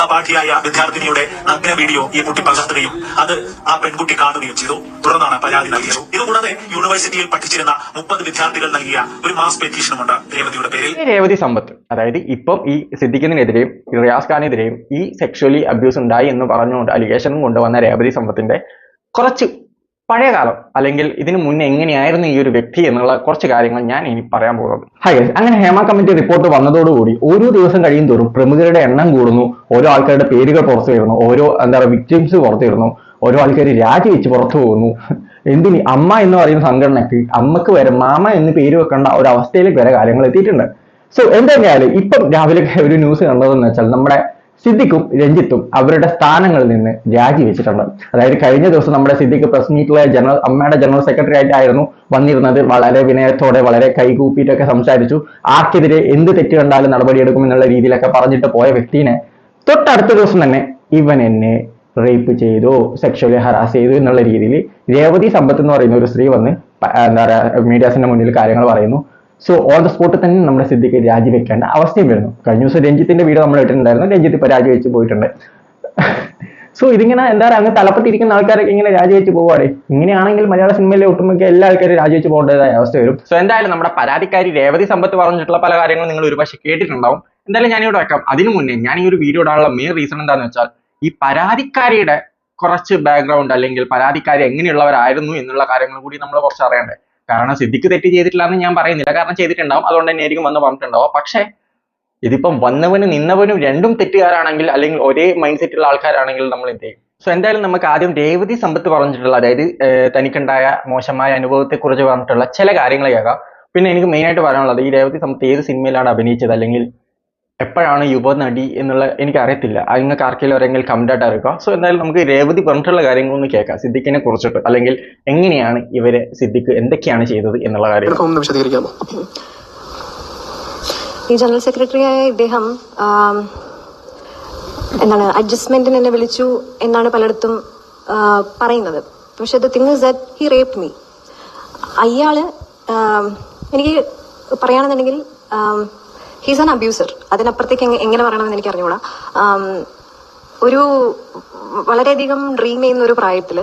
സഹപാഠിയായ വിദ്യാർത്ഥിനിയുടെ നഗ്ന വീഡിയോ ഈ കുട്ടി പകർത്തുകയും അത് ആ പെൺകുട്ടി കാണുകയും ചെയ്തു. തുടർന്നാണ് പരാതി നൽകിയത്. ഇതുകൂടാതെ യൂണിവേഴ്സിറ്റിയിൽ പഠിച്ചിരുന്ന മുപ്പത് വിദ്യാർത്ഥികൾ നൽകിയ ഒരു മാസ് പെറ്റീഷനുമുണ്ട് രേവതിയുടെ പേരിൽ. രേവതി സമ്പത്ത് അതായത് ഇപ്പം ഈ സിദ്ദിഖിനെതിരെയും റിയാസ് ഖാനെതിരെയും ഈ സെക്ഷലി അബ്യൂസ് ഉണ്ടായി എന്ന് പറഞ്ഞുകൊണ്ട് അലിഗേഷൻ കൊണ്ടുവന്ന രേവതി സമ്പത്തിന്റെ കുറച്ച് പഴയ കാലം അല്ലെങ്കിൽ ഇതിനു മുന്നേ എങ്ങനെയായിരുന്നു ഈ ഒരു വ്യക്തി എന്നുള്ള കുറച്ച് കാര്യങ്ങൾ ഞാൻ ഇനി പറയാൻ പോകുന്നത് ഹൈ. അങ്ങനെ ഹേമ കമ്മിറ്റി റിപ്പോർട്ട് വന്നതോടുകൂടി ഓരോ ദിവസം കഴിയും തോറും പ്രമുഖരുടെ എണ്ണം കൂടുന്നു. ഓരോ ആൾക്കാരുടെ പേരുകൾ പുറത്തു വരുന്നു. ഓരോ എന്താ പറയുക വിക്ടിംസ് പുറത്തു വരുന്നു. ഓരോ ആൾക്കാർ രാജിവെച്ച് പുറത്തു പോകുന്നു. എന്തിന്? അമ്മ എന്ന് പറയുന്ന സംഘടനയ്ക്ക് അമ്മയ്ക്ക് വരെ മാമ എന്ന് പേര് വെക്കേണ്ട ഒരു അവസ്ഥയിലേക്ക് വരെ കാര്യങ്ങൾ എത്തിയിട്ടുണ്ട്. സോ എന്തായാലും ഇപ്പം രാവിലെ ഒരു ന്യൂസ് കണ്ടതെന്ന് വെച്ചാൽ നമ്മുടെ സിദ്ദിഖും രഞ്ജിത്തും അവരുടെ സ്ഥാനങ്ങളിൽ നിന്ന് രാജിവെച്ചിട്ടുണ്ട് അതായത് കഴിഞ്ഞ ദിവസം നമ്മുടെ സിദ്ദിഖ് പ്രസ് മീറ്റിലെ ജനറൽ അമ്മയുടെ ജനറൽ സെക്രട്ടറി ആയിട്ടായിരുന്നു വന്നിരുന്നത്. വളരെ വിനയത്തോടെ വളരെ കൈകൂപ്പിയിട്ടൊക്കെ സംസാരിച്ചു. ആർക്കെതിരെ എന്ത് തെറ്റ് കണ്ടാലും നടപടിയെടുക്കും എന്നുള്ള രീതിയിലൊക്കെ പറഞ്ഞിട്ട് പോയ വ്യക്തിനെ തൊട്ടടുത്ത ദിവസം തന്നെ ഇവൻ എന്നെ റേപ്പ് ചെയ്തു സെക്ഷലി ഹറാസ് ചെയ്തു എന്നുള്ള രീതിയിൽ രേവതി സമ്പത്ത് എന്ന് പറയുന്ന ഒരു സ്ത്രീ വന്ന് എന്താ പറയുക മീഡിയാസിന്റെ മുന്നിൽ കാര്യങ്ങൾ പറയുന്നു. സോ ഓൺ ദ സ്പോട്ടിൽ തന്നെ നമ്മുടെ സിദ്ദിഖ് രാജിവെക്കേണ്ട അവസ്ഥയും വരുന്നു കഴിഞ്ഞ ദിവസം രഞ്ജിത്തിന്റെ വീഡിയോ നമ്മൾ ഇട്ടിട്ടുണ്ടായിരുന്നു. രഞ്ജിത്ത് ഇപ്പൊ രാജിവെച്ച് പോയിട്ടുണ്ട്. സോ ഇതിങ്ങനെ എന്താ പറയുക അങ്ങ് തലപ്പത്തിരിക്കുന്ന ആൾക്കാരൊക്കെ ഇങ്ങനെ രാജിവെച്ച് പോവാടെ ഇങ്ങനെയാണെങ്കിൽ മലയാള സിനിമയിലെ ഒട്ടുമിക്ക എല്ലാ ആൾക്കാരും രാജിവെച്ച് പോകേണ്ടതായ അവസ്ഥ വരും. സോ എന്തായാലും നമ്മുടെ പരാതിക്കാരി രേവതി സമ്പത്ത് പറഞ്ഞിട്ടുള്ള പല കാര്യങ്ങളും നിങ്ങൾ ഒരുപക്ഷെ കേട്ടിട്ടുണ്ടാവും. എന്തായാലും ഞാനിവിടെ വെക്കാം. അതിനു മുന്നേ ഞാൻ ഈ ഒരു വീഡിയോ ഇടാനുള്ള മെയിൻ റീസൺ എന്താണെന്ന് വെച്ചാൽ ഈ പരാതിക്കാരിയുടെ കുറച്ച് ബാക്ക്ഗ്രൗണ്ട് അല്ലെങ്കിൽ പരാതിക്കാരി എങ്ങനെയുള്ളവരായിരുന്നു എന്നുള്ള കാര്യങ്ങൾ കൂടി നമ്മൾ കുറച്ച് അറിയണ്ടേ. കാരണം സിദ്ധിക്ക് തെറ്റ് ചെയ്തിട്ടില്ല എന്ന് ഞാൻ പറയുന്നില്ല. കാരണം ചെയ്തിട്ടുണ്ടാവും. അതുകൊണ്ട് തന്നെ ആയിരിക്കും വന്ന് പറഞ്ഞിട്ടുണ്ടാവും പക്ഷേ ഇതിപ്പം വന്നവനും നിന്നവനും രണ്ടും തെറ്റുകാരാണെങ്കിൽ അല്ലെങ്കിൽ ഒരേ മൈൻഡ് സെറ്റുള്ള ആൾക്കാരാണെങ്കിൽ നമ്മൾ എന്ത് ചെയ്യും? സോ എന്തായാലും നമുക്ക് ആദ്യം രേവതി സമ്പത്ത് പറഞ്ഞിട്ടുള്ള അതായത് തനിക്കുണ്ടായ മോശമായ അനുഭവത്തെ കുറിച്ച് പറഞ്ഞിട്ടുള്ള ചില കാര്യങ്ങൾ കേൾക്കാം. പിന്നെ എനിക്ക് മെയിനായിട്ട് പറയാനുള്ളത് ഈ രേവതി സമ്പത്ത് ഏത് സിനിമയിലാണ് അഭിനയിച്ചത് അല്ലെങ്കിൽ എപ്പോഴാണ് യുവനടി എന്നുള്ള എനിക്ക് അറിയത്തില്ല നിങ്ങൾക്ക് ആർക്കെങ്കിലും ഒരെങ്കിലും കമന്റ് ആയിട്ട് അറിയിക്കുക സോ എന്തായാലും നമുക്ക് രേവതി പറഞ്ഞിട്ടുള്ള കാര്യങ്ങളൊന്ന് കേൾക്കാം. സിദ്ദിഖിനെ കുറിച്ചിട്ട് അല്ലെങ്കിൽ എങ്ങനെയാണ് ഇവരെ സിദ്ദിഖ് എന്തൊക്കെയാണ് ചെയ്തത് എന്നുള്ള കാര്യം. ഒന്ന് വിശദീകരിക്കാമോ ഈ ജനറൽ സെക്രട്ടറിയായ ഇദ്ദേഹം എന്താണ് അഡ്ജസ്റ്റ്മെന്റിന് എന്നെ വിളിച്ചു എന്നാണ് പലയിടത്തും പറയുന്നത്. പക്ഷെ the thing is that he rape me അയാൾ എനിക്ക് പറയുകയാണെന്നുണ്ടെങ്കിൽ ഹീസ് ആൻ അബ്യൂസർ അതിനപ്പുറത്തേക്ക് എങ്ങനെ പറയണമെന്ന് എനിക്ക് അറിഞ്ഞുകൂടാ ഒരു വളരെയധികം ഡ്രീം ചെയ്യുന്ന ഒരു പ്രായത്തിൽ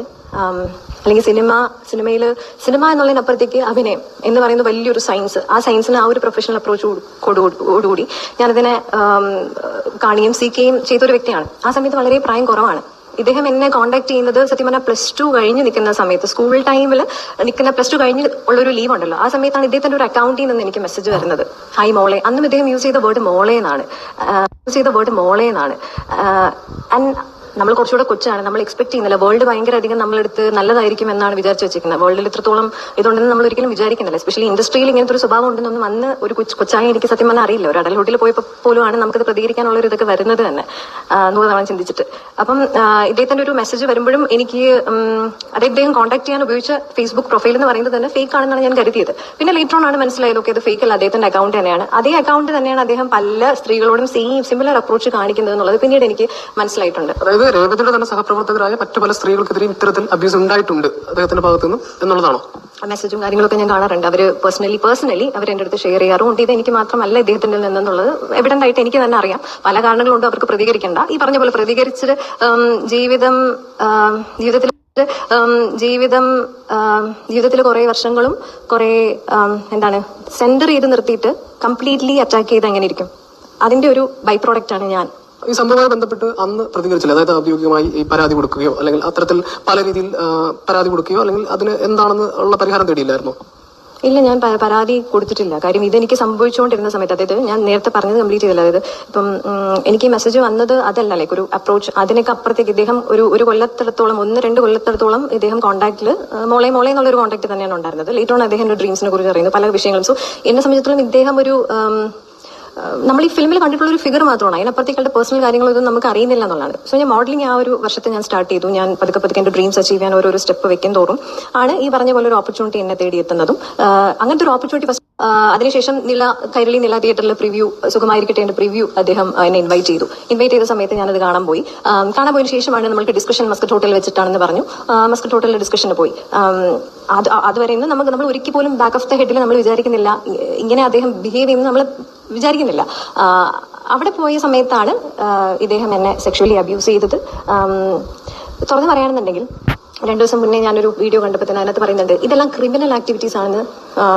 അല്ലെങ്കിൽ സിനിമ സിനിമയിൽ സിനിമ എന്നുള്ളതിനപ്പുറത്തേക്ക് അഭിനയം എന്ന് പറയുന്ന വലിയൊരു സയൻസ് ആ സയൻസിന് ആ ഒരു പ്രൊഫഷണൽ അപ്രോച്ച് കൊടുകൂടി ഞാനതിനെ കാണുകയും സീക്കുകയും ചെയ്ത ഒരു വ്യക്തിയാണ്. ആ സമയത്ത് വളരെ പ്രായം കുറവാണ്. ഇദ്ദേഹം എന്നെ കോൺടാക്ട് ചെയ്യുന്നത് സത്യം പറഞ്ഞാൽ പ്ലസ് ടു കഴിഞ്ഞ് നിൽക്കുന്ന സമയത്ത് സ്കൂൾ ടൈമിൽ നിൽക്കുന്ന പ്ലസ് ടു കഴിഞ്ഞ് ഉള്ളൊരു ലീവ് ഉണ്ടല്ലോ. ആ സമയത്താണ് ഇദ്ദേഹത്തിന്റെ ഒരു അക്കൗണ്ടിൽ നിന്ന് എനിക്ക് മെസ്സേജ് വരുന്നത്. ഹായ് മോളെ. അന്നും ഇദ്ദേഹം യൂസ് ചെയ്ത വേർഡ് മോളെ എന്നാണ് യൂസ് ചെയ്ത വേർഡ് മോളെ എന്നാണ് ആൻഡ് നമ്മൾ കുറച്ചുകൂടെ കൊച്ചാണ്. നമ്മൾ എക്സ്പെക്ട് ചെയ്യുന്നില്ല. വേൾഡ് ഭയങ്കര അധികം നമ്മളെടുത്ത് നല്ലതായിരിക്കും എന്നാണ് വിചാരിച്ചു വെച്ചിരിക്കുന്നത് വേൾഡിൽ ഇത്രത്തോളം ഇതുണ്ടെന്ന് നമ്മൾ ഒരിക്കലും വിചാരിക്കുന്നില്ല. എസ്പെഷ്യലി ഇൻഡസ്ട്രിയിൽ ഇങ്ങനത്തെ ഒരു സ്വഭാവം ഉണ്ടെന്നൊന്നും വന്ന് ഒരു കൊച്ചു കൊച്ചായി എനിക്ക് സത്യം പറഞ്ഞാൽ അറിയില്ല. ഒരു അഡൽഹുഡിൽ പോയപ്പോൾ പോലുമാണ് നമുക്ക് നമുക്കത് പ്രതികരിക്കാനുള്ള ഒരു ഇതൊക്കെ വരുന്നത് തന്നെ. നൂറ് തവണ ചിന്തിച്ചിട്ട്. അപ്പം ഇദ്ദേഹത്തിന്റെ ഒരു മെസ്സേജ് വരുമ്പോഴും എനിക്ക് അത് ഇദ്ദേഹം കോൺടാക്ട് ചെയ്യാൻ ഉപയോഗിച്ച ഫേസ്ബുക്ക് പ്രൊഫൈൽ എന്ന് പറയുന്നത് തന്നെ ഫേക്ക് ആണെന്നാണ് ഞാൻ കരുതിയത്. പിന്നെ ലേറ്റർ ഓൺ ആണ് മനസ്സിലായത് ഓക്കെ ഇത് ഫേക്ക് അല്ല അദ്ദേഹത്തിന്റെ അക്കൗണ്ട് തന്നെയാണ്. അതേ അക്കൗണ്ട് തന്നെയാണ് അദ്ദേഹം പല സ്ത്രീകളോടും സെയിം സിമിലർ അപ്രോച്ച് കാണിക്കുന്നത് എന്നുള്ളത് പിന്നീട് എനിക്ക് മനസ്സിലായിട്ടുണ്ട്. അതായത് രേവതിയുടെ തന്നെ സഹപ്രവർത്തകരായ മറ്റു പല സ്ത്രീകൾക്കെതിരെയും ഇത്തരത്തിൽ അബ്യൂസ് ഉണ്ടായിട്ടുണ്ട് അദ്ദേഹത്തിന്റെ ഭാഗത്തു നിന്നും എന്നുള്ളതാണോ മെസ്സേജും കാര്യങ്ങളൊക്കെ ഞാൻ കാണാറുണ്ട്. അവർ പേഴ്സണലി പേഴ്സണലി അവർ എന്റെ അടുത്ത് ഷെയർ ചെയ്യാറുണ്ട് ഇത് എനിക്ക് മാത്രമല്ല ഇദ്ദേഹത്തിന്റെ നിന്നുള്ളത് എവിഡന്റ് ആയിട്ട് എനിക്ക് തന്നെ അറിയാം. പല കാരണങ്ങളുണ്ട് അവർക്ക് പ്രതികരിക്കേണ്ട. ഈ പറഞ്ഞ പോലെ പ്രതികരിച്ച് ജീവിതം ജീവിതത്തിൽ ജീവിതം ജീവിതത്തിൽ കുറെ വർഷങ്ങളും കുറെ എന്താണ് സെന്റർ ചെയ്ത് നിർത്തിയിട്ട് കംപ്ലീറ്റ്ലി അറ്റാക്ക് ചെയ്ത് എങ്ങനെ ഇരിക്കും? അതിന്റെ ഒരു ബൈ പ്രോഡക്റ്റ് ആണ് ഞാൻ. ഈ സംഭവവുമായി ബന്ധപ്പെട്ട് അന്ന് പ്രതികരിച്ചില്ല. അതായത് ഔദ്യോഗികമായി ഈ പരാതി കൊടുക്കുകയോ അല്ലെങ്കിൽ അത്തരത്തിൽ പല രീതിയിൽ പരാതി കൊടുക്കുകയോ അല്ലെങ്കിൽ അതിന് എന്താണെന്ന് ഉള്ള പരിഹാരം തേടിയില്ലായിരുന്നോ? ഇല്ല ഞാൻ പരാതി കൊടുത്തിട്ടില്ല. കാര്യം ഇതെനിക്ക് സംഭവിച്ചുകൊണ്ടിരുന്ന സമയത്ത് അതായത് ഞാൻ നേരത്തെ പറഞ്ഞത് കംപ്ലീറ്റ് ചെയ്തില്ല. അതായത് ഇപ്പം എനിക്ക് ഈ മെസ്സേജ് വന്നത് അതല്ല. ലൈക്ക് ഒരു അപ്രോച്ച് അതിനൊക്കെ അപ്പുറത്തേക്ക് ഇദ്ദേഹം ഒരു ഒരു കൊല്ലത്തിടത്തോളം ഒന്ന് രണ്ട് കൊല്ലത്തിടത്തോളം ഇദ്ദേഹം കോൺടാക്റ്റിൽ മോളെ മോളെ എന്നുള്ള ഒരു കോൺടാക്ട് തന്നെയാണ് ഉണ്ടായിരുന്നത്. ലേറ്റ് ഓൺ അദ്ദേഹം ഡ്രീംസിനെ കുറിച്ച് അറിയുന്നത് പല വിഷയങ്ങളും. സോ എന്നെ സംബന്ധിച്ചിടത്തോളം ഇദ്ദേഹം ഒരു നമ്മൾ ഈ ഫിലിമിൽ കണ്ടിട്ടുള്ള ഒരു ഫിഗർ മാത്രമാണ്. അതിനപ്പുറത്തേക്കുള്ള പേഴ്സണൽ കാര്യങ്ങളൊന്നും നമുക്ക് അറിയുന്നില്ല എന്നുള്ളതാണ്. സോ ഞാൻ മോഡലിംഗ് ആ ഒരു വർഷത്തെ ഞാൻ സ്റ്റാർട്ട് ചെയ്തു. ഞാൻ പതുക്കെ പതുക്കെ എന്റെ ഡ്രീംസ് അച്ചീവ് ചെയ്യാൻ ഓരോരോ സ്റ്റെപ്പ് വെക്കും തോറും ആണ് ഈ പറഞ്ഞ പോലെ ഒരു ഓപ്പർച്യൂണിറ്റി എന്നെ തേടി എത്തുന്നതും അങ്ങനത്തെ ഒരു ഓപ്പർച്യൂണിറ്റി അതിനുശേഷം നില കൈരളി നില തിയേറ്ററിലെ പ്രിവ്യൂ സുഖമായിരിക്കട്ടെ എന്റെ പ്രിവ്യൂ അദ്ദേഹം എന്നെ ഇൻവൈറ്റ് ചെയ്തു. ഇൻവൈറ്റ് ചെയ്ത സമയത്ത് ഞാനത് കാണാൻ പോയി. കാണാൻ പോയതിനു ശേഷമാണ് നമ്മൾക്ക് ഡിസ്കഷൻ മസ്കറ്റ് ഹോട്ടലിൽ വെച്ചിട്ടാണെന്ന് പറഞ്ഞു. മസ്കറ്റ് ഹോട്ടലിൽ ഡിസ്കഷന് പോയി. അത് അതുവരെ നമുക്ക് നമ്മൾ ഒരിക്കൽ പോലും ബാക്ക് ഓഫ് ദ ഹെഡിൽ നമ്മൾ വിചാരിക്കുന്നില്ല. ഇങ്ങനെ അദ്ദേഹം ബിഹേവ് ചെയ്യുന്നത് നമ്മൾ വിചാരിക്കുന്നില്ല. അവിടെ പോയ സമയത്താണ് ഇദ്ദേഹം എന്നെ സെക്ഷുവലി അബ്യൂസ് ചെയ്തത്. തുറന്നു പറയുകയാണെന്നുണ്ടെങ്കിൽ രണ്ടു ദിവസം മുന്നേ ഞാനൊരു വീഡിയോ കണ്ടപ്പോൾ തന്നെ അതിനകത്ത് പറയുന്നുണ്ട് ഇതെല്ലാം ക്രിമിനൽ ആക്ടിവിറ്റീസ് ആണെന്ന്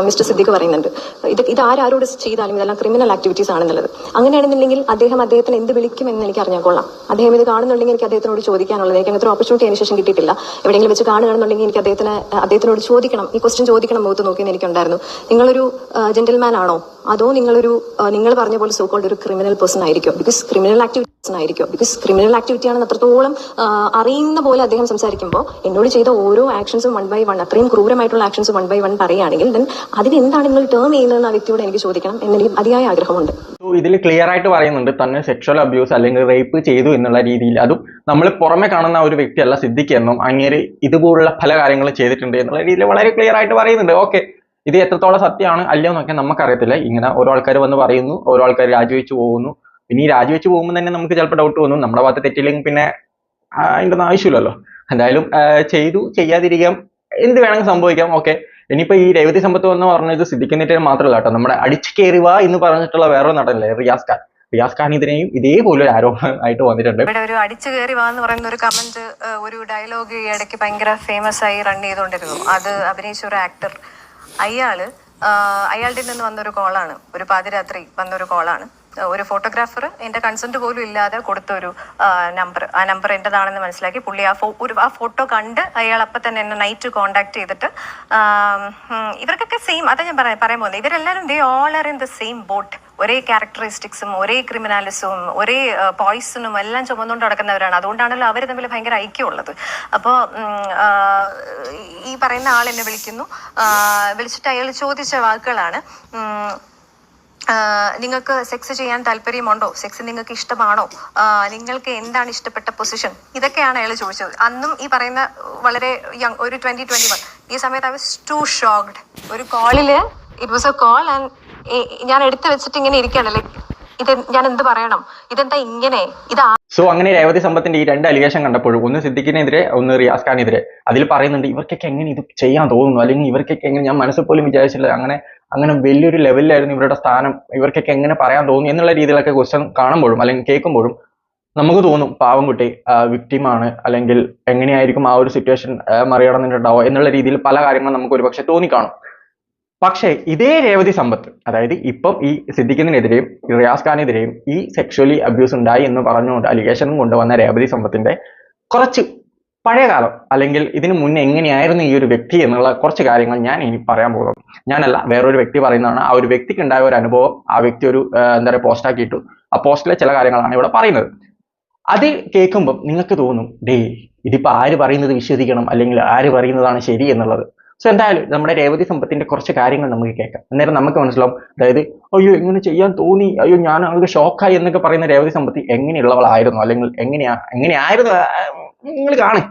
മിസ്റ്റർ സിദ്ദിഖ് പറയുന്നുണ്ട്. ഇത് ഇത് ആരാരോട് ചെയ്താലും ഇതെല്ലാം ക്രിമിനൽ ആക്ടിവിറ്റീസ് ആണെന്നുള്ളത്. അങ്ങനെയാണെന്നുണ്ടെങ്കിൽ അദ്ദേഹം അദ്ദേഹത്തിന് എന്ത് വിളിക്കുമെന്ന് എനിക്ക് അറിഞ്ഞാൽ കൊള്ളാം. അദ്ദേഹം ഇത് കാണുന്നുണ്ടെങ്കിൽ എനിക്ക് അദ്ദേഹത്തിനോട് ചോദിക്കാനുള്ളത് എനിക്ക് അങ്ങനത്തെ ഓപ്പർച്യൂണിറ്റി അതിന് ശേഷം കിട്ടിയിട്ടില്ല. എവിടെയെങ്കിലും വെച്ച് കാണുകയാണെന്നുണ്ടെങ്കിൽ എനിക്ക് അദ്ദേഹത്തിന് അദ്ദേഹത്തിനോട് ചോദിക്കണം. ഈ ക്വസ്റ്റ്യൻ ചോദിക്കണം മുഖത്ത് നോക്കിയെന്ന് എനിക്കുണ്ടായിരുന്നു. നിങ്ങളൊരു ജെന്റിൽമാൻ ആണോ? അതോ നിങ്ങളൊരു നിങ്ങൾ പറഞ്ഞ പോലെ സോ കോൾഡ് ഒരു ക്രിമിനൽ പേഴ്സൺ ആയിരിക്കും? ബിക്കോസ് ക്രിമിനൽ ആക്ടിവിറ്റീസ് ആയിരിക്കും. ബിക്കോസ് ക്രിമിനൽ ആക്ടിവിറ്റി ആണെന്ന് അത്രത്തോളം അറിയുന്ന പോലെ അദ്ദേഹം സംസാരിക്കുമ്പോൾ എന്നോട് ചെയ്ത ഓരോ ആക്ഷൻസും വൺ ബൈ വൺ അത്രയും ക്രൂരമായിട്ടുള്ള ആക്ഷൻസ് വൺ ബൈ വൺ പറയുകയാണെങ്കിൽ ദെൻ അതിന് എന്താണ് നിങ്ങൾ ടേൺ ചെയ്യുന്നതെന്ന് ആ വ്യക്തിയോട് എനിക്ക് ചോദിക്കണം എന്നെനിക്ക് അതിയായ ആഗ്രഹമുണ്ട്. ഇതിൽ ക്ലിയർ ആയിട്ട് പറയുന്നുണ്ട് തന്നെ സെക്ഷൽ അബ്യൂസ് അല്ലെങ്കിൽ റേപ്പ് ചെയ്തു എന്നുള്ള രീതിയിൽ. അതും നമ്മൾ പുറമെ കാണുന്ന ഒരു വ്യക്തിയല്ല സിദ്ദിഖ് എന്നും അങ്ങേര് ഇതുപോലുള്ള പല കാര്യങ്ങളും ചെയ്തിട്ടുണ്ട് എന്നുള്ള രീതിയിൽ വളരെ ക്ലിയർ ആയിട്ട് പറയുന്നുണ്ട്. ഓക്കെ ഇത് എത്രത്തോളം സത്യമാണ്? അല്ലയോ എന്നൊക്കെ നമുക്കറിയത്തില്ല. ഇങ്ങനെ ഓരോ ആൾക്കാർ വന്ന് പറയുന്നു ഓരോ ആൾക്കാർ രാജിവെച്ച് പോകുന്നു പിന്നെ ഈ രാജിവെച്ച് പോകുമ്പോൾ തന്നെ നമുക്ക് ചിലപ്പോൾ ഡൗട്ട് തോന്നും നമ്മുടെ ഭാഗത്ത് തെറ്റില്ലെങ്കിൽ പിന്നെ അതിന്റെ ഒന്നും ആവശ്യമില്ലല്ലോ. എന്തായാലും ചെയ്തു. ചെയ്യാതിരിക്കാം. എന്ത് വേണമെങ്കിൽ സംഭവിക്കാം. ഓക്കെ ഇനിയിപ്പോൾ ഈ രേവതി സമ്പത്ത് എന്ന് പറഞ്ഞത് സിദ്ധിക്കുന്നിട്ട് മാത്രമല്ല കേട്ടോ. നമ്മുടെ അടിച്ചു കയറി വാ എന്ന് പറഞ്ഞിട്ടുള്ള വേറൊരു നടനല്ലേ റിയാസ് ഖാൻ. റിയാസ് ഖാൻ ഇതിനെയും ഇതേപോലെ ഒരു ആരോപണം ആയിട്ട് വന്നിട്ടുണ്ട്. ഇവിടെ ഒരു അടിച്ചു കയറി വാന്ന് പറയുന്ന ഒരു കമന്റ് ഒരു ഡയലോഗ് ഈ ഇടയ്ക്ക് ഭയങ്കര ഫേമസ് ആയി റൺ ചെയ്തുകൊണ്ടിരുന്നു. അത് അഭിനയിച്ച ഒരു ആക്ടർ അയാൾ അയാളുടെ നിന്ന് വന്നൊരു കോളാണ് ഒരു പാതിരാത്രി വന്നൊരു കോളാണ് ഒരു ഫോട്ടോഗ്രാഫർ എന്റെ കൺസെന്റ് പോലും ഇല്ലാതെ കൊടുത്ത ഒരു നമ്പർ ആ നമ്പർ എന്റേതാണെന്ന് മനസ്സിലാക്കി പുള്ളി ആ ഫോ ഒരു ആ ഫോട്ടോ കണ്ട് അയാൾ അപ്പം തന്നെ എന്നെ നൈറ്റ് കോണ്ടാക്ട് ചെയ്തിട്ട് ഇവർക്കൊക്കെ സെയിം അതാ ഞാൻ പറയാൻ പറയാൻ പോകുന്നത്. ഇവരെല്ലാവരും they all are in the same boat ഒരേ ക്യാരക്ടറിസ്റ്റിക്സും ഒരേ ക്രിമിനാലിസവും ഒരേ പോയിസണും എല്ലാം ചുമന്നുകൊണ്ട് നടക്കുന്നവരാണ്. അതുകൊണ്ടാണല്ലോ അവർ തമ്മിൽ ഭയങ്കര ഐക്യമുള്ളത്. അപ്പോൾ ഈ പറയുന്ന ആൾ എന്നെ വിളിക്കുന്നു. വിളിച്ചിട്ട് അയാൾ ചോദിച്ച വാക്കുകളാണ് നിങ്ങൾക്ക് സെക്സ് ചെയ്യാൻ താല്പര്യമുണ്ടോ? സെക്സ് നിങ്ങൾക്ക് ഇഷ്ടമാണോ? നിങ്ങൾക്ക് എന്താണ് ഇഷ്ടപ്പെട്ട പൊസിഷൻ ഇതൊക്കെയാണ് അയാൾ ചോദിച്ചത്. അന്നും ഈ പറയുന്ന വളരെ യങ് ഒരു ട്വന്റി ട്വന്റി വൺ ഈ സമയത്ത് ഐ വാസ് ടു ഷോക്ഡ് ഒരു കോളിൽ it was a call and ഞാൻ എടുത്തു വെച്ചിട്ട് ഇങ്ങനെ ഇരിക്കുകയാണ്. ലൈക്ക് ഇത് ഞാൻ എന്ത് പറയണം? ഇതെന്താ ഇങ്ങനെ? ഇത് സോ അങ്ങനെ രേവതി സമ്പത്തിന്റെ ഈ രണ്ട് അലിഗേഷൻ കണ്ടപ്പോഴും ഒന്ന് സിദ്ദിഖിനെതിരെ ഒന്ന് റിയാസ് ഖാനെതിരെ അതിൽ പറയുന്നുണ്ട് ഇവർക്കൊക്കെ എങ്ങനെ ഇത് ചെയ്യാൻ തോന്നുന്നു? അല്ലെങ്കിൽ ഇവർക്കൊക്കെ എങ്ങനെ? ഞാൻ മനസ്സിൽ പോലും വിചാരിച്ചില്ല. അങ്ങനെ അങ്ങനെ വലിയൊരു ലെവലിലായിരുന്നു ഇവരുടെ സ്ഥാനം. ഇവർക്കൊക്കെ എങ്ങനെ പറയാൻ തോന്നി എന്നുള്ള രീതിയിലൊക്കെ ക്വസ്റ്റ്യൻ കാണുമ്പോഴും അല്ലെങ്കിൽ കേൾക്കുമ്പോഴും നമുക്ക് തോന്നും പാവം കുട്ടി വിക്ടിമാണ് അല്ലെങ്കിൽ എങ്ങനെയായിരിക്കും ആ ഒരു സിറ്റുവേഷൻ മറികടന്നിട്ടുണ്ടാവോ എന്നുള്ള രീതിയിൽ പല കാര്യങ്ങളും നമുക്ക് ഒരുപക്ഷെ തോന്നിക്കാണും. പക്ഷേ ഇതേ രേവതി സമ്പത്ത് അതായത് ഇപ്പം ഈ സിദ്ദിഖിനെതിരെയും റിയാസ് ഖാനെതിരെയും ഈ സെക്ഷലി അബ്യൂസ് ഉണ്ടായി എന്ന് പറഞ്ഞുകൊണ്ട് അലിഗേഷനും കൊണ്ടുവന്ന രേവതി സമ്പത്തിന്റെ കുറച്ച് പഴയ കാലം അല്ലെങ്കിൽ ഇതിനു മുന്നേ എങ്ങനെയായിരുന്നു ഈ ഒരു വ്യക്തി എന്നുള്ള കുറച്ച് കാര്യങ്ങൾ ഞാൻ ഇനി പറയാൻ പോകുന്നത് ഞാനല്ല വേറൊരു വ്യക്തി പറയുന്നതാണ് ആ ഒരു വ്യക്തിക്ക് ഉണ്ടായ ഒരു അനുഭവം ആ വ്യക്തി ഒരു എന്താ പറയുക പോസ്റ്റ് ആക്കിയിട്ടു. ആ പോസ്റ്റിലെ ചില കാര്യങ്ങളാണ് ഇവിടെ പറയുന്നത്. അത് കേൾക്കുമ്പം നിങ്ങൾക്ക് തോന്നും ഡേ ഇതിപ്പോ ആര് പറയുന്നത് വിശ്വസിക്കണം? അല്ലെങ്കിൽ ആര് പറയുന്നതാണ് ശരി എന്നുള്ളത്? സോ എന്തായാലും നമ്മുടെ രേവതി സമ്പത്തിന്റെ കുറച്ച് കാര്യങ്ങൾ നമുക്ക് കേൾക്കാം. അന്നേരം നമുക്ക് മനസ്സിലാവും. അതായത് അയ്യോ എങ്ങനെ ചെയ്യാൻ തോന്നി. അയ്യോ ഞാൻ അവർക്ക് ഷോക്കായി എന്നൊക്കെ പറയുന്ന രേവതി സമ്പത്തി എങ്ങനെയുള്ളവളായിരുന്നു? അല്ലെങ്കിൽ എങ്ങനെയാ എങ്ങനെയായിരുന്നു? നിങ്ങൾ കാണേ.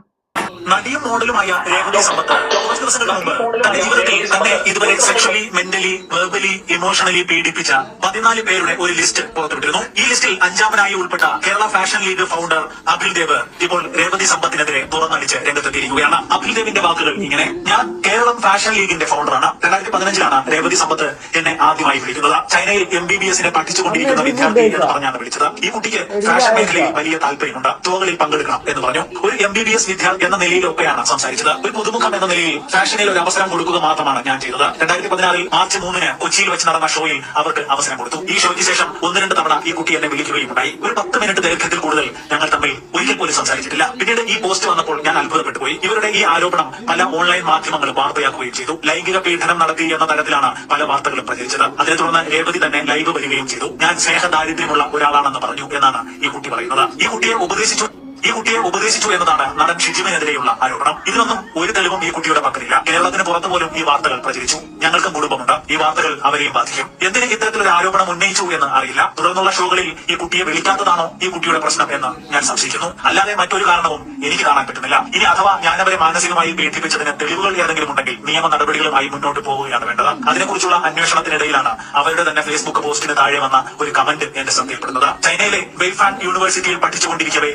നടിയും മോഡലുമായ രേവതി സമ്പത്ത് കുറച്ച് ദിവസങ്ങൾക്ക് മുമ്പ് തന്റെ ജീവിതത്തിൽ തന്നെ ഇതുവരെ സെക്ഷലി മെന്റലി വെർബലി ഇമോഷണലി പീഡിപ്പിച്ച പതിനാല് പേരുടെ ഒരു ലിസ്റ്റ് പുറത്തുവിട്ടിരുന്നു. ഈ ലിസ്റ്റിൽ അഞ്ചാമനായി ഉൾപ്പെട്ട Kerala fashion league founder Akhil Dev ഇപ്പോൾ രേവതി സമ്പത്തിനെതിരെ തുറന്നടിച്ച് രംഗത്തെത്തിയിരിക്കുകയാണ്. അഖിൽ ദേവിന്റെ വാക്കുകൾ ഇങ്ങനെ ഞാൻ കേരളം ഫാഷൻ ലീഗിന്റെ ഫൗണ്ടറാണ് രണ്ടായിരത്തി പതിനഞ്ചിലാണ് രേവതി സമ്പത്ത് എന്നെ ആദ്യമായി വിളിക്കുന്നത്. ചൈനയിൽ എം ബി ബി എസിനെ പഠിച്ചുകൊണ്ടിരിക്കുന്ന വിദ്യാർത്ഥി എന്ന് പറഞ്ഞാണ് വിളിച്ചത്. ഈ കുട്ടിക്ക് ഫാഷൻ മേഖലയിൽ വലിയ താല്പര്യമുണ്ട്. തോകളിൽ പങ്കെടുക്കണം എന്ന് പറഞ്ഞു. ഒരു എം ബി ബി എസ് വിദ്യാർത്ഥി എന്ന നിലയിലൊക്കെയാണ് സംസാരിച്ചത്. ഒരു പുതുമുഖം എന്ന നിലയിൽ ഫാഷനിൽ ഒരു അവസരം കൊടുക്കുക മാത്രമാണ് ഞാൻ ചെയ്തത്. രണ്ടായിരത്തി പതിനാറിൽ മാർച്ച് മൂന്നിന് കൊച്ചിയിൽ വെച്ച് നടന്ന ഷോയിൽ അവർക്ക് അവസരം കൊടുത്തു. ഈ ഷോയ്ക്ക് ശേഷം ഒന്ന് രണ്ട് തവണ ഈ കുട്ടി എന്നെ വിളിക്കുകയും ഉണ്ടായി ഒരു പത്ത് മിനിറ്റ് ദൈർഘ്യത്തിൽ കൂടുതൽ ഞങ്ങൾ തമ്മിൽ ഒരിക്കൽ പോലും സംസാരിച്ചിട്ടില്ല. പിന്നീട് ഈ പോസ്റ്റ് വന്നപ്പോൾ ഞാൻ അത്ഭുതപ്പെട്ടു പോയി. ഇവരുടെ ഈ ആരോപണം പല ഓൺലൈൻ മാധ്യമങ്ങളും വാർത്തയാക്കുകയും ചെയ്തു. ലൈംഗിക പീഡനം നടത്തി എന്ന തരത്തിലാണ് പല വാർത്തകളും പ്രചരിച്ചത്. അതേ തുടർന്ന് രേവതി തന്നെ ലൈവ് വരികയും ചെയ്തു. ഞാൻ സ്നേഹദാരിദ്ര്യമുള്ള ഒരാളാണെന്ന് പറഞ്ഞു എന്നാണ് ഈ കുട്ടി പറയുന്നത്. ഈ കുട്ടിയെ ഉപദേശിച്ചു ഈ കുട്ടിയെ ഉപദേശിച്ചു എന്നതാണ് നടൻ ഷിജിമിനെതിരെയുള്ള ആരോപണം. ഇതിനൊന്നും ഒരു തെളിവും ഈ കുട്ടിയുടെ പക്കലില്ല. കേരളത്തിന് പുറത്തു പോലും ഈ വാർത്തകൾ പ്രചരിച്ചു. ഞങ്ങൾക്കും കുടുംബമുണ്ട്. ഈ വാർത്തകൾ അവരെയും ബാധിക്കും. എന്തിന് ഇത്തരത്തിലൊരു ആരോപണം ഉന്നയിച്ചു എന്ന് അറിയില്ല. തുടർന്നുള്ള ഷോകളിൽ ഈ കുട്ടിയെ വിളിക്കാത്തതാണോ ഈ കുട്ടിയുടെ പ്രശ്നം എന്ന് ഞാൻ സംശയിക്കുന്നു. അല്ലാതെ മറ്റൊരു കാരണവും എനിക്ക് കാണാൻ പറ്റുന്നില്ല. ഇനി അഥവാ ഞാനവരെ മാനസികമായി പീഡിപ്പിച്ചതിന് തെളിവുകൾ ഏതെങ്കിലും ഉണ്ടെങ്കിൽ നിയമ നടപടികളുമായി മുന്നോട്ട് പോവുകയാണ് വേണ്ടത്. അതിനെക്കുറിച്ചുള്ള അന്വേഷണത്തിനിടയിലാണ് അവരുടെ തന്നെ ഫേസ്ബുക്ക് പോസ്റ്റിന് താഴെ വന്ന ഒരു കമന്റ് എന്റെ ശ്രദ്ധയിൽപ്പെടുന്നത്. ചൈനയിലെ വെയ്ഫാൻ യൂണിവേഴ്സിറ്റിയിൽ പഠിച്ചുകൊണ്ടിരിക്കവേ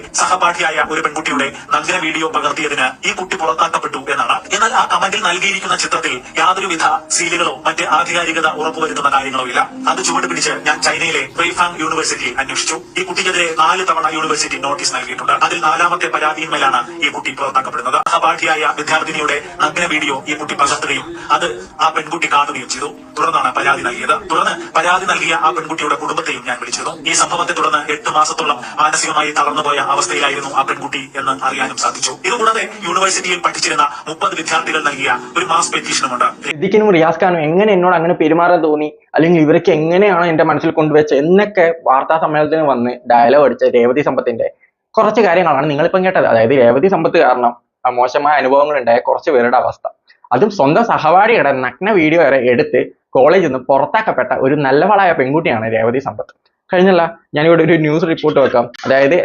സഹപാഠിയായ ഒരു പെൺകുട്ടിയുടെ നഗ്ന വീഡിയോ പകർത്തിയതിന് ഈ കുട്ടി പുറത്താക്കപ്പെട്ടു എന്നാണ്. എന്നാൽ ആ കമന്റിൽ നൽകിയിരിക്കുന്ന ചിത്രത്തിൽ യാതൊരുവിധ സീലുകളോ മറ്റ് ആധികാരികത ഉറപ്പുവരുത്തുന്ന കാര്യങ്ങളോ ഇല്ല. അത് ചുവട് പിടിച്ച് ഞാൻ ചൈനയിലെ വെയ്ഫാങ് യൂണിവേഴ്സിറ്റി അന്വേഷിച്ചു. ഈ കുട്ടിക്കെതിരെ നാല് തവണ യൂണിവേഴ്സിറ്റി നോട്ടീസ് നൽകിയിട്ടുണ്ട്. അതിൽ നാലാമത്തെ പരാതിയിന്മേലാണ് ഈ കുട്ടി പുറത്താക്കപ്പെടുന്നത്. സഹപാഠിയായ വിദ്യാർത്ഥിനിയുടെ നഗ്ന വീഡിയോ ഈ കുട്ടി പകർത്തുകയും അത് ആ പെൺകുട്ടി കാണുകയും ചെയ്തു. തുടർന്നാണ് പരാതി നൽകിയത്. തുടർന്ന് പരാതി നൽകിയ ആ പെൺകുട്ടിയുടെ കുടുംബത്തെയും ഞാൻ വിളിച്ചിരുന്നു. ഈ സംഭവത്തെ തുടർന്ന് എട്ട് മാസത്തോളം മാനസികമായി തളർന്നുപോയ അവസ്ഥയിലായിരുന്നു ആ പെൺകുട്ടി എന്ന് അറിയാനും സാധിച്ചു. ഇതുകൂടാതെ യൂണിവേഴ്സിറ്റിയിൽ പഠിച്ചിരുന്ന മുപ്പത് വിദ്യാർത്ഥികൾ നൽകിയ ഒരു മാസ് പെറ്റീഷനുമുണ്ട്. സിദ്ദിഖിനും റിയാസ് ഖാനും എങ്ങനെ എന്നോട് അങ്ങനെ പെരുമാറാൻ തോന്നി? അല്ലെങ്കിൽ ഇവർക്ക് എങ്ങനെയാണ് എന്റെ മനസ്സിൽ കൊണ്ടുവച്ച് എന്നൊക്കെ വാർത്താ സമ്മേളനത്തിന് വന്ന് ഡയലോഗ് അടിച്ച രേവതി സമ്പത്തിന്റെ കുറച്ച് കാര്യങ്ങളാണ് നിങ്ങളിപ്പം കേട്ടത്. അതായത് രേവതി സമ്പത്ത് കാരണം മോശമായ അനുഭവങ്ങൾ ഉണ്ടായ കുറച്ച് പേരുടെ അവസ്ഥ. അതും സ്വന്തം സഹപാഠിയുടെ നഗ്ന വീഡിയോ വരെ എടുത്ത് കോളേജിൽ നിന്ന് പുറത്താക്കപ്പെട്ട ഒരു നല്ലവളായ പെൺകുട്ടിയാണ് രേവതി സമ്പത്ത്. കഴിഞ്ഞല്ല ഞാനിവിടെ ഒരു ന്യൂസ് റിപ്പോർട്ട് വെക്കാം. അതായത്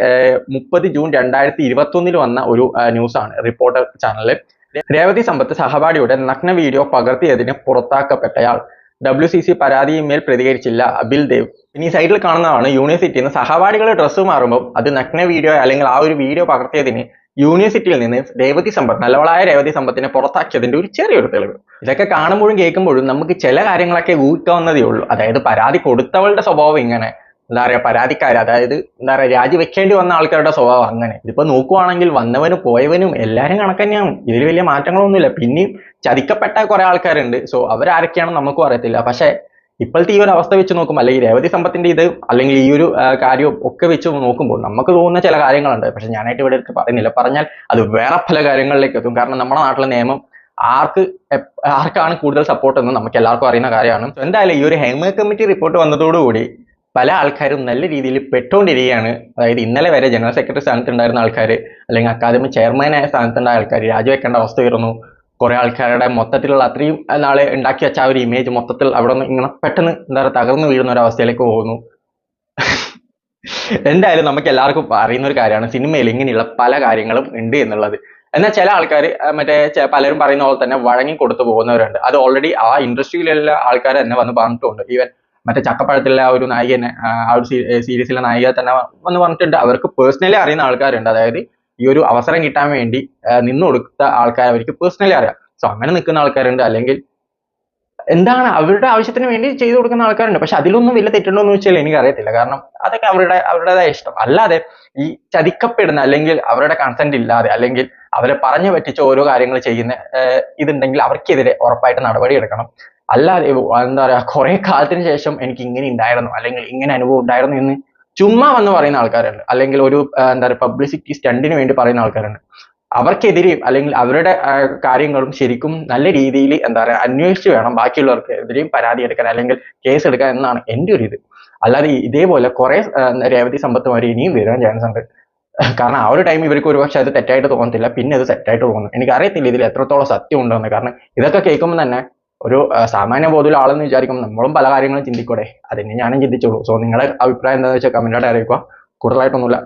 മുപ്പത് ജൂൺ രണ്ടായിരത്തി ഇരുപത്തൊന്നിൽ വന്ന ഒരു ന്യൂസാണ് റിപ്പോർട്ടർ ചാനലിൽ രേവതി സമ്പത്ത് സഹപാഠിയുടെ നഗ്ന വീഡിയോ പകർത്തിയതിന് പുറത്താക്കപ്പെട്ടയാൾ. ഡബ്ല്യു സി സി പരാതിയിന്മേൽ പ്രതികരിച്ചില്ല അബിൽ ദേവ്. ഇനി സൈഡിൽ കാണുന്നതാണ് യൂണിവേഴ്സിറ്റിയിൽ നിന്ന് സഹപാഠികൾ ഡ്രസ്സ് മാറുമ്പോൾ അത് നഗ്ന വീഡിയോ അല്ലെങ്കിൽ ആ ഒരു വീഡിയോ പകർത്തിയതിന് യൂണിവേഴ്സിറ്റിയിൽ നിന്ന് രേവതി സമ്പത്ത് നല്ലവളായ രേവതി സമ്പത്തിനെ പുറത്താക്കിയതിന്റെ ഒരു ചെറിയൊരു തെളിവ്. ഇതൊക്കെ കാണുമ്പോഴും കേൾക്കുമ്പോഴും നമുക്ക് ചില കാര്യങ്ങളൊക്കെ ഊഹിക്കാവുന്നതേ ഉള്ളൂ. അതായത് പരാതി കൊടുത്തവളുടെ സ്വഭാവം ഇങ്ങനെ. എന്താ പറയാ പരാതിക്കാർ അതായത് എന്താ പറയാ രാജിവെക്കേണ്ടി വന്ന ആൾക്കാരുടെ സ്വഭാവം അങ്ങനെ. ഇതിപ്പോ നോക്കുവാണെങ്കിൽ വന്നവനും പോയവനും എല്ലാരും കണക്ക് തന്നെയാണ്. ഇതിൽ വലിയ മാറ്റങ്ങളൊന്നുമില്ല. പിന്നെയും ചതിക്കപ്പെട്ട കുറെ ആൾക്കാരുണ്ട്. സോ അവരാരൊക്കെയാണെന്ന് നമുക്കും അറിയത്തില്ല. പക്ഷെ ഇപ്പോഴത്തെ ഈ ഒരു അവസ്ഥ വെച്ച് നോക്കുമ്പോൾ അല്ലെങ്കിൽ രേവതി സമ്പത്തിന്റെ ഇത് അല്ലെങ്കിൽ ഈ ഒരു കാര്യം ഒക്കെ വെച്ച് നോക്കുമ്പോൾ നമുക്ക് തോന്നുന്ന ചില കാര്യങ്ങളുണ്ട്. പക്ഷെ ഞാനായിട്ട് ഇവിടെ എടുത്ത് പറയുന്നില്ല. പറഞ്ഞാൽ അത് വേറെ പല കാര്യങ്ങളിലേക്ക് എത്തും. കാരണം നമ്മുടെ നാട്ടിലെ നിയമം ആർക്ക് ആർക്കാണ് കൂടുതൽ സപ്പോർട്ട് എന്ന് നമുക്ക് എല്ലാവർക്കും അറിയുന്ന കാര്യമാണ്. എന്തായാലും ഈ ഒരു ഹേമ കമ്മിറ്റി റിപ്പോർട്ട് വന്നതോടുകൂടി പല ആൾക്കാരും നല്ല രീതിയിൽ പെട്ടുകൊണ്ടിരിക്കുകയാണ്. അതായത് ഇന്നലെ വരെ ജനറൽ സെക്രട്ടറി സ്ഥാനത്തുണ്ടായിരുന്ന ആൾക്കാർ അല്ലെങ്കിൽ അക്കാദമി ചെയർമാനായ സ്ഥാനത്തുണ്ടായ ആൾക്കാർ രാജിവെക്കേണ്ട അവസ്ഥ വരുന്നു. കുറെ ആൾക്കാരുടെ മൊത്തത്തിലുള്ള അത്രയും നാളെ ഉണ്ടാക്കി വെച്ച ആ ഒരു ഇമേജ് മൊത്തത്തിൽ അവിടെ നിന്ന് ഇങ്ങനെ പെട്ടെന്ന് എന്താ പറയുക തകർന്നു വീഴുന്ന ഒരു അവസ്ഥയിലേക്ക് പോകുന്നു. എന്തായാലും നമുക്ക് എല്ലാവർക്കും അറിയുന്ന ഒരു കാര്യമാണ് സിനിമയിൽ ഇങ്ങനെയുള്ള പല കാര്യങ്ങളും ഉണ്ട് എന്നുള്ളത്. എന്നാൽ ചില ആൾക്കാർ മറ്റേ പലരും പറയുന്ന പോലെ തന്നെ വഴങ്ങി കൊടുത്തു പോകുന്നവരുണ്ട്. അത് ഓൾറെഡി ആ ഇൻഡസ്ട്രിയിലുള്ള ആൾക്കാർ തന്നെ വന്ന് പറഞ്ഞിട്ടുണ്ട്. ഈവൻ മറ്റേ ചക്കപ്പഴത്തിലെ ആ ഒരു നായികനെ ആ ഒരു സീരീസിലെ നായിക തന്നെ വന്ന് പറഞ്ഞിട്ടുണ്ട്. അവർക്ക് പേഴ്സണലി അറിയുന്ന ആൾക്കാരുണ്ട്. അതായത് ഈ ഒരു അവസരം കിട്ടാൻ വേണ്ടി നിന്ന് കൊടുത്ത ആൾക്കാർ അവർക്ക് പേഴ്സണലി അറിയാം. സോ അങ്ങനെ നിൽക്കുന്ന ആൾക്കാരുണ്ട്. അല്ലെങ്കിൽ എന്താണ് അവരുടെ ആവശ്യത്തിന് വേണ്ടി ചെയ്തു കൊടുക്കുന്ന ആൾക്കാരുണ്ട്. പക്ഷെ അതിലൊന്നും വലിയ തെറ്റുണ്ടോ എന്ന് വെച്ചാൽ എനിക്ക് അറിയത്തില്ല കാരണം അതൊക്കെ അവരുടെ അവരുടേതായ ഇഷ്ടം. അല്ലാതെ ഈ ചതിക്കപ്പെടുന്ന അല്ലെങ്കിൽ അവരുടെ കൺസെന്റ് ഇല്ലാതെ അല്ലെങ്കിൽ അവരെ പറഞ്ഞു പറ്റിച്ച് ഓരോ കാര്യങ്ങൾ ചെയ്യുന്ന ഇതുണ്ടെങ്കിൽ അവർക്കെതിരെ ഉറപ്പായിട്ട് നടപടി എടുക്കണം. അല്ലാതെ എന്താ പറയാ കുറെ കാലത്തിന് ശേഷം എനിക്ക് ഇങ്ങനെ ഉണ്ടായിരുന്നു അല്ലെങ്കിൽ ഇങ്ങനെ അനുഭവം ഉണ്ടായിരുന്നു എന്ന് ചുമ്മാ വന്ന് പറയുന്ന ആൾക്കാരുണ്ട്. അല്ലെങ്കിൽ ഒരു എന്താ പറയുക പബ്ലിസിറ്റി സ്റ്റണ്ടിന് വേണ്ടി പറയുന്ന ആൾക്കാരുണ്ട്. അവർക്കെതിരെയും അല്ലെങ്കിൽ അവരുടെ കാര്യങ്ങളും ശരിക്കും നല്ല രീതിയിൽ എന്താ പറയുക അന്വേഷിച്ച് വേണം ബാക്കിയുള്ളവർക്ക് എതിരെയും പരാതി എടുക്കാൻ അല്ലെങ്കിൽ കേസ് എടുക്കാൻ എന്നാണ് എന്റെ ഒരു ഇത്. അല്ലാതെ ഇതേപോലെ കുറെ രേവതി സമ്പത്തുമാർ ഇനിയും വരാൻ ചാൻസ് ഉണ്ട്. കാരണം ആ ഒരു ടൈം ഇവർക്ക് ഒരുപക്ഷെ അത് തെറ്റായിട്ട് തോന്നത്തില്ല. പിന്നെ അത് സെറ്റായിട്ട് തോന്നുന്നു. എനിക്ക് അറിയത്തില്ല ഇതിൽ എത്രത്തോളം സത്യം ഉണ്ടെന്ന് കാരണം ഇതൊക്കെ കേൾക്കുമ്പോൾ തന്നെ ഒരു സാമാന്യ ബോധമുള്ള ആളെന്ന് വിചാരിക്കും നമ്മളും പല കാര്യങ്ങളും ചിന്തിക്കൂടെ. അതിനെ ഞാനും ചിന്തിച്ചോളൂ സോ നിങ്ങളുടെ അഭിപ്രായം എന്താണെന്ന് വെച്ചാൽ കമന്റായിട്ട് അറിയിക്കുക കൂടുതലായിട്ടൊന്നുമില്ല.